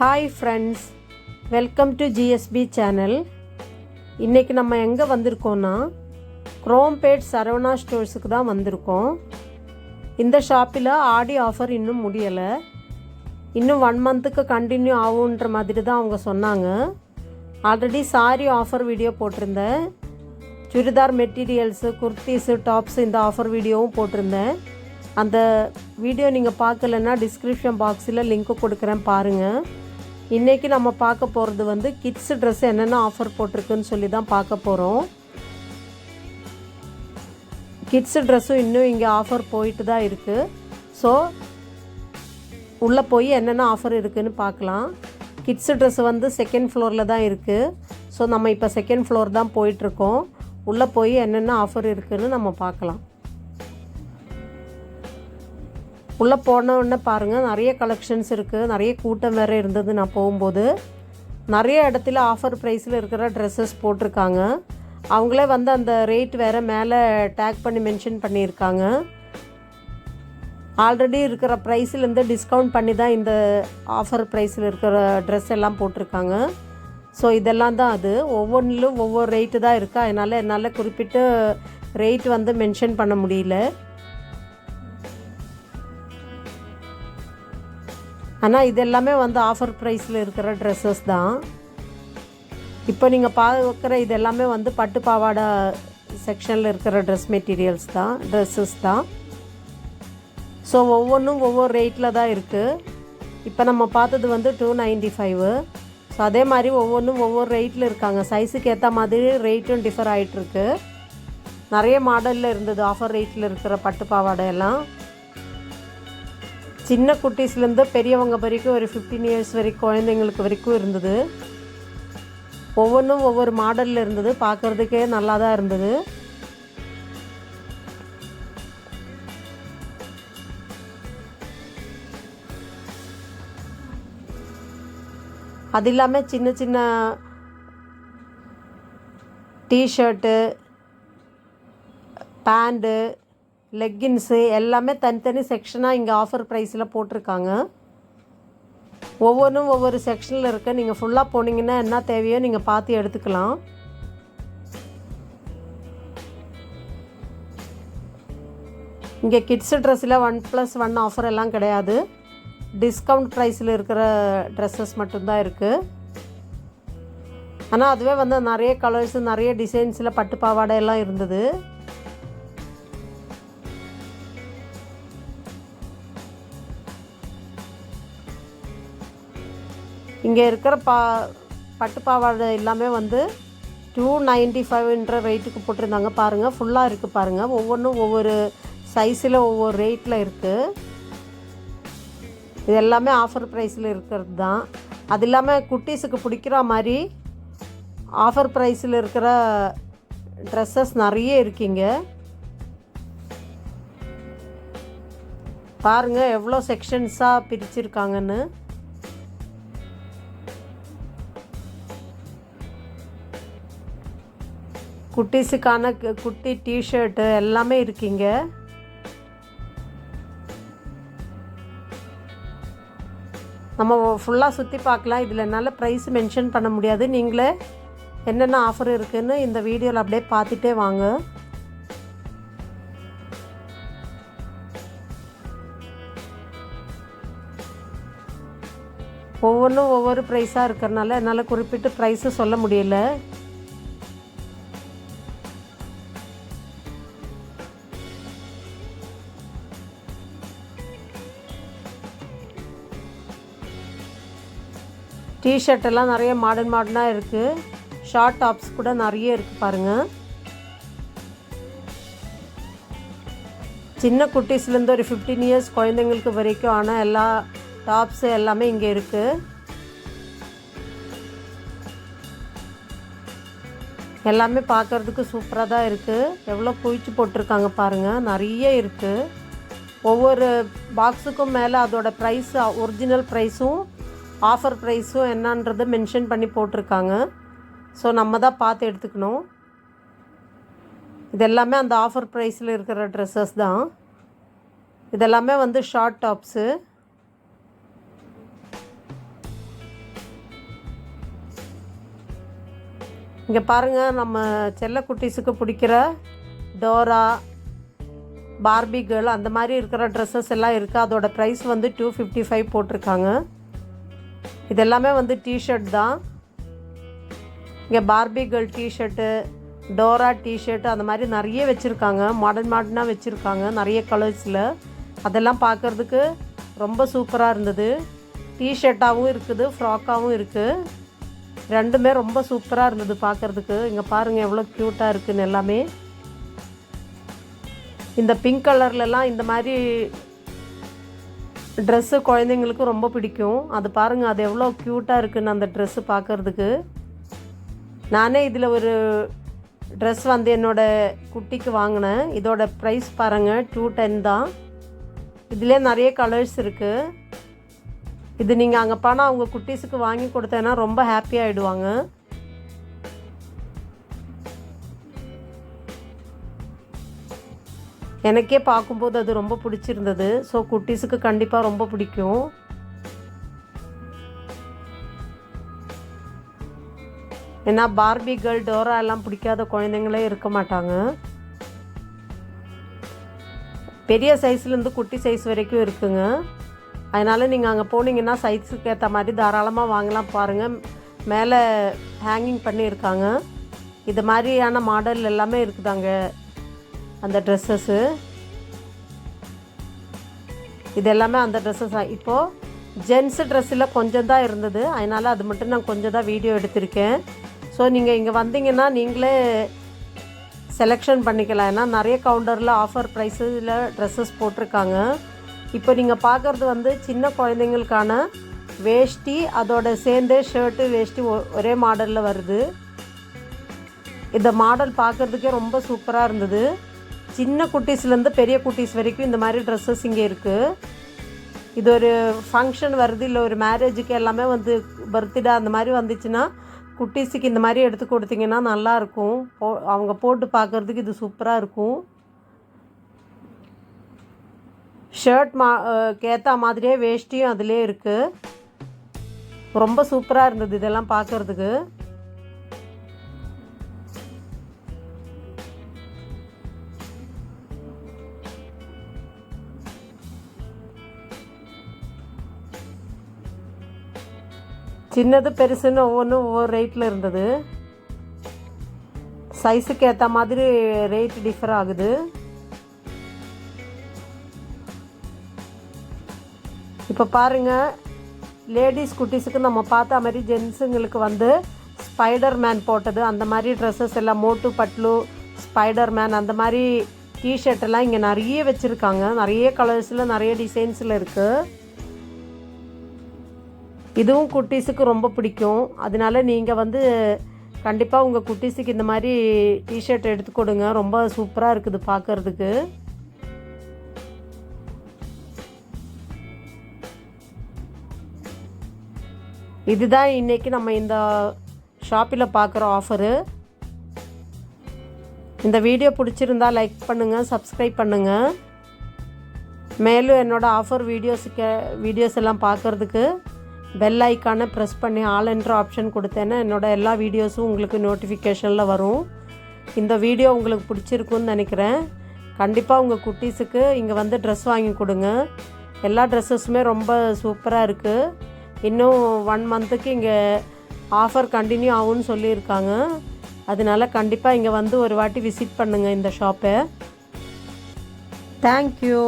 Hi friends welcome to GSP channel இன்றைக்கி நம்ம எங்கே வந்திருக்கோன்னா குரோம்பேட் சரவணா ஸ்டோர்ஸுக்கு தான் வந்திருக்கோம். இந்த ஷாப்பில் ஆடி ஆஃபர் இன்னும் முடியலை. இன்னும் ஒன் மந்த்துக்கு கண்டினியூ ஆகுன்ற மாதிரி தான் அவங்க சொன்னாங்க. ஆல்ரெடி சாரி ஆஃபர் வீடியோ போட்டிருந்தேன். சுடிதார் மெட்டீரியல்ஸு குர்த்திஸு டாப்ஸு இந்த ஆஃபர் வீடியோவும் போட்டிருந்தேன். அந்த வீடியோ நீங்கள் பார்க்கலன்னா டிஸ்கிரிப்ஷன் பாக்ஸில் லிங்க்கு கொடுக்குறேன் பாருங்கள் இன்றைக்கி நம்ம பார்க்க போகிறது வந்து கிட்ஸு ட்ரெஸ் என்னென்ன ஆஃபர் போட்டிருக்குன்னு சொல்லி தான் பார்க்க போகிறோம் கிட்ஸு ட்ரெஸ்ஸும் இன்னும் இங்கே ஆஃபர் போயிட்டு தான் இருக்குது ஸோ உள்ளே போய் என்னென்ன ஆஃபர் இருக்குதுன்னு பார்க்கலாம். கிட்ஸு ட்ரெஸ் வந்து செகண்ட் ஃப்ளோரில் தான் இருக்குது ஸோ நம்ம இப்போ செகண்ட் ஃப்ளோர் தான் போயிட்டுருக்கோம். உள்ளே போய் என்னென்ன ஆஃபர் இருக்குதுன்னு நம்ம பார்க்கலாம். உள்ளே போன பாருங்கள் நிறைய கலெக்ஷன்ஸ் இருக்குது நிறைய கூட்டம் வேறு இருந்தது நான் போகும்போது. நிறைய இடத்துல ஆஃபர் ப்ரைஸில் இருக்கிற ட்ரெஸ்ஸஸ் போட்டிருக்காங்க. அவங்களே வந்து அந்த ரேட் வேறு மேலே டேக் பண்ணி மென்ஷன் பண்ணியிருக்காங்க. ஆல்ரெடி இருக்கிற ப்ரைஸ்லேருந்து டிஸ்கவுண்ட் பண்ணி தான் இந்த ஆஃபர் ப்ரைஸில் இருக்கிற ட்ரெஸ் எல்லாம் போட்டிருக்காங்க. ஸோ இதெல்லாம் தான் அது. ஒவ்வொன்றிலும் ஒவ்வொரு ரேட்டு தான் இருக்குது அதனால் என்னால் குறிப்பிட்டு ரேட் வந்து மென்ஷன் பண்ண முடியல. ஆனால் இது எல்லாமே வந்து ஆஃபர் ப்ரைஸில் இருக்கிற ட்ரெஸ்ஸஸ் தான். இப்போ நீங்கள் பார்க்குற இது எல்லாமே வந்து பட்டு பாவாடை செக்ஷனில் இருக்கிற ட்ரெஸ் மெட்டீரியல்ஸ் தான் ட்ரெஸ்ஸஸ் தான். ஸோ ஒவ்வொன்றும் ஒவ்வொரு ரேட்டில் தான் இருக்குது இப்போ நம்ம பார்த்தது வந்து டூ நைன்டி ஃபைவு ஸோ அதே மாதிரி ஒவ்வொன்றும் ஒவ்வொரு ரேட்டில் இருக்காங்க. சைஸுக்கு ஏற்ற மாதிரி ரேட்டும் டிஃபர் ஆகிட்டுருக்கு நிறைய மாடலில் இருந்தது ஆஃபர் ரேட்டில் இருக்கிற பட்டு பாவாடை எல்லாம். சின்ன குட்டீஸ்லேருந்து பெரியவங்க வரைக்கும் ஒரு ஃபிஃப்டீன் இயர்ஸ் வரைக்கும் குழந்தைங்களுக்கு வரைக்கும் இருந்தது. ஒவ்வொன்றும் ஒவ்வொரு மாடலில் இருந்தது. பார்க்குறதுக்கே நல்லா தான் இருந்தது. அது இல்லாமல் சின்ன சின்ன டிஷர்ட்டு பேண்ட்டு லெக்கின்ஸு எல்லாமே தனித்தனி செக்ஷனாக இங்கே ஆஃபர் ப்ரைஸில் போட்டிருக்காங்க. ஒவ்வொன்றும் ஒவ்வொரு செக்ஷனில் இருக்க. நீங்கள் ஃபுல்லாக போனீங்கன்னா என்ன தேவையோ நீங்கள் பார்த்து எடுத்துக்கலாம். இங்கே கிட்ஸு ட்ரெஸ்ஸில் ஒன் ப்ளஸ் ஒன் ஆஃபர் எல்லாம் கிடையாது. டிஸ்கவுண்ட் ப்ரைஸில் இருக்கிற ட்ரெஸ்ஸஸ் மட்டும்தான் இருக்குது ஆனால் அதுவே வந்து நிறைய கலர்ஸ் நிறைய டிசைன்ஸில் பட்டு பாவாடை எல்லாம் இருந்தது. இங்கே இருக்கிற பா பட்டு பாவாடை எல்லாமே வந்து டூ நைன்ட்டி ஃபைவ்ன்ற ரேட்டுக்கு போட்டிருந்தாங்க. பாருங்கள் ஃபுல்லாக இருக்குது பாருங்கள் ஒவ்வொன்றும் ஒவ்வொரு சைஸில் ஒவ்வொரு ரேட்டில் இருக்குது இது எல்லாமே ஆஃபர் ப்ரைஸில் இருக்கிறது தான் அது இல்லாமல் குட்டீஸுக்கு பிடிக்கிற மாதிரி ஆஃபர் ப்ரைஸில் இருக்கிற ட்ரெஸ்ஸஸ் நிறைய இருக்கீங்க பாருங்கள் எவ்வளோ செக்ஷன்ஸாக பிரிச்சிருக்காங்கன்னு. குட்டீஸுக்கான கு- குட்டி டிஷர்ட்டு எல்லாமே இருக்கீங்க. நம்ம ஃபுல்லாக சுற்றி பார்க்கலாம். இதில் என்னால் ப்ரைஸ் மென்ஷன் பண்ண முடியாது. நீங்களே என்னென்ன ஆஃபர் இருக்குதுன்னு இந்த வீடியோவில் அப்படியே பார்த்துட்டே வாங்க. ஒவ்வொன்றும் ஒவ்வொரு ப்ரைஸாக இருக்கிறனால என்னால் குறிப்பிட்டு ப்ரைஸு சொல்ல முடியல. டிஷர்ட் எல்லாம் நிறைய மாடர்ன் மாடர்னாக இருக்குது ஷார்ட் டாப்ஸ் கூட நிறைய இருக்குது பாருங்கள் சின்ன குட்டீஸ்லேருந்து ஒரு ஃபிஃப்டீன் இயர்ஸ் குழந்தைங்களுக்கு வரைக்கும் ஆனால் எல்லா டாப்ஸு எல்லாமே இங்கே இருக்குது எல்லாமே பார்க்குறதுக்கு சூப்பராக தான் இருக்குது எவ்வளோ குவிச்சு போட்டிருக்காங்க பாருங்கள் நிறைய இருக்குது ஒவ்வொரு பாக்ஸுக்கும் மேலே அதோடய ப்ரைஸ் ஒரிஜினல் ப்ரைஸும் ஆஃபர் ப்ரைஸும் என்னன்றதை மென்ஷன் பண்ணி போட்டிருக்காங்க. ஸோ நம்ம தான் பார்த்து எடுத்துக்கணும். இதெல்லாமே அந்த ஆஃபர் ப்ரைஸில் இருக்கிற ட்ரெஸ்ஸஸ் தான். இதெல்லாமே வந்து ஷார்ட் டாப்ஸு இங்கே பாருங்கள் நம்ம செல்ல குட்டீஸுக்கு பிடிக்கிற டோரா பார்பி கேர்ள் அந்த மாதிரி இருக்கிற ட்ரெஸ்ஸஸ் எல்லாம் இருக்குது அதோடய ப்ரைஸ் வந்து டூ ஃபிஃப்டி ஃபைவ் போட்டிருக்காங்க. இதெல்லாமே வந்து டிஷர்ட் தான். இங்கே Barbie girl T-shirt Dora T-shirt அந்த மாதிரி நிறைய வச்சுருக்காங்க. மாடர்ன் மாடர்னாக வச்சுருக்காங்க நிறைய கலர்ஸில் அதெல்லாம் பார்க்குறதுக்கு ரொம்ப சூப்பராக இருந்தது. டிஷர்ட்டாகவும் இருக்குது ஃப்ராக்காகவும் இருக்குது ரெண்டுமே ரொம்ப சூப்பராக இருந்தது பார்க்குறதுக்கு. இங்கே பாருங்கள் எவ்வளோ க்யூட்டாக இருக்குதுன்னு எல்லாமே. இந்த பிங்க் கலர்லலாம் இந்த மாதிரி ட்ரெஸ்ஸு குழந்தைங்களுக்கு ரொம்ப பிடிக்கும். அது பாருங்கள் அது எவ்வளோ க்யூட்டாக இருக்குன்னு அந்த ட்ரெஸ்ஸு பார்க்குறதுக்கு நானே இதில் ஒரு ட்ரெஸ் வந்து என்னோடய குட்டிக்கு வாங்கினேன். இதோட ப்ரைஸ் பாருங்கள் டூ டென் தான். இதிலே நிறைய கலர்ஸ் இருக்குது இது நீங்கள் அங்கே போனால் அவங்க குட்டீஸுக்கு வாங்கி கொடுத்தேன்னா ரொம்ப ஹாப்பியாகிடுவாங்க எனக்கே பார்க்கும்போது அது ரொம்ப பிடிச்சிருந்தது. ஸோ குட்டீஸுக்கு கண்டிப்பாக ரொம்ப பிடிக்கும். ஏன்னா பார்பி கேர்ள் டோரா எல்லாம் பிடிக்காத குழந்தைங்களே இருக்க மாட்டாங்க. பெரிய சைஸ்லேருந்து குட்டி சைஸ் வரைக்கும் இருக்குங்க. அதனால் நீங்கள் அங்கே போனீங்கன்னா சைஸுக்கு ஏற்ற மாதிரி தாராளமாக வாங்கலாம் பாருங்கள் மேலே ஹேங்கிங் பண்ணியிருக்காங்க. இது மாதிரியான மாடல் எல்லாமே இருக்குதாங்க. அந்த ட்ரெஸ்ஸஸ்ஸு இது எல்லாமே அந்த ட்ரெஸ்ஸஸ் இப்போது ஜென்ஸு ட்ரெஸ்ஸில் கொஞ்சம் தான் இருந்தது. அதனால் அது மட்டும் நான் கொஞ்சம் தான் வீடியோ எடுத்திருக்கேன். ஸோ நீங்கள் இங்கே வந்தீங்கன்னா நீங்களே செலெக்ஷன் பண்ணிக்கலாம். ஏன்னா நிறைய கவுண்டரில் ஆஃபர் ப்ரைஸில் ட்ரெஸ்ஸஸ் போட்டிருக்காங்க. இப்போ நீங்கள் பார்க்குறது வந்து சின்ன குழந்தைங்களுக்கான வேஷ்டி அதோட சேர்ந்தே ஷர்ட்டு வேஷ்டி ஒரே மாடலில் வருது. இந்த மாடல் பார்க்குறதுக்கே ரொம்ப சூப்பராக இருந்தது. சின்ன குட்டீஸ்லேருந்து பெரிய குட்டீஸ் வரைக்கும் இந்த மாதிரி ட்ரெஸ்ஸஸ் இங்கே இருக்குது இது ஒரு ஃபங்க்ஷன் வருது இல்லை ஒரு மேரேஜுக்கு எல்லாமே வந்து பர்த்டே அந்த மாதிரி வந்துச்சுன்னா குட்டீஸுக்கு இந்த மாதிரி எடுத்து கொடுத்தீங்கன்னா நல்லாயிருக்கும் போ அவங்க போட்டு பார்க்குறதுக்கு இது சூப்பராக இருக்கும். ஷர்ட் மா கேத்தா மாதிரியே வேஷ்டியும் அதிலே இருக்குது ரொம்ப சூப்பராக இருந்தது இதெல்லாம் பார்க்குறதுக்கு. சின்னது பெருசுன்னு ஒவ்வொன்றும் ஒவ்வொரு ரேட்டில் இருந்தது. சைஸுக்கு ஏற்ற மாதிரி ரேட் டிஃபர் ஆகுது. இப்போ பாருங்கள் லேடிஸ் குட்டீஸுக்கு நம்ம பார்த்த மாதிரி ஜென்ஸுங்களுக்கு வந்து ஸ்பைடர் மேன் போட்டது. அந்த மாதிரி ட்ரெஸ்ஸஸ் எல்லாம் மோட்டு பட்லு ஸ்பைடர் மேன் அந்த மாதிரி டிஷர்ட் எல்லாம் இங்கே நிறைய வச்சுருக்காங்க. நிறைய கலர்ஸில் நிறைய டிசைன்ஸில் இருக்குது இதுவும் குட்டீஸுக்கு ரொம்ப பிடிக்கும். அதனால நீங்கள் வந்து கண்டிப்பாக உங்கள் குட்டீஸுக்கு இந்த மாதிரி டிஷர்ட் எடுத்து கொடுங்க. ரொம்ப சூப்பராக இருக்குது பார்க்குறதுக்கு இதுதான் இன்றைக்கி நம்ம இந்த ஷாப்பில் பார்க்குற ஆஃபரு இந்த வீடியோ பிடிச்சிருந்தா லைக் பண்ணுங்கள் சப்ஸ்கிரைப் பண்ணுங்கள் மேலும் என்னோடய ஆஃபர் வீடியோஸுக்கு வீடியோஸ் எல்லாம் பார்க்குறதுக்கு பெல் ஐக்கானை ப்ரெஸ் பண்ணி ஆல் என்ற ஆப்ஷன் கொடுத்தேன்னா என்னோடய எல்லா வீடியோஸும் உங்களுக்கு நோட்டிஃபிகேஷனில் வரும். இந்த வீடியோ உங்களுக்கு பிடிச்சிருக்குன்னு நினைக்கிறேன். கண்டிப்பாக உங்கள் குட்டீஸுக்கு இங்கே வந்து ட்ரெஸ் வாங்கி கொடுங்க. எல்லா ட்ரெஸ்ஸஸுமே ரொம்ப சூப்பராக இருக்குது இன்னும் ஒன் மந்த்துக்கு இங்கே ஆஃபர் கண்டினியூ ஆகும்னு சொல்லியிருக்காங்க. அதனால கண்டிப்பாக இங்கே வந்து ஒரு வாட்டி விசிட் பண்ணுங்கள் இந்த ஷாப்பை தேங்க்யூ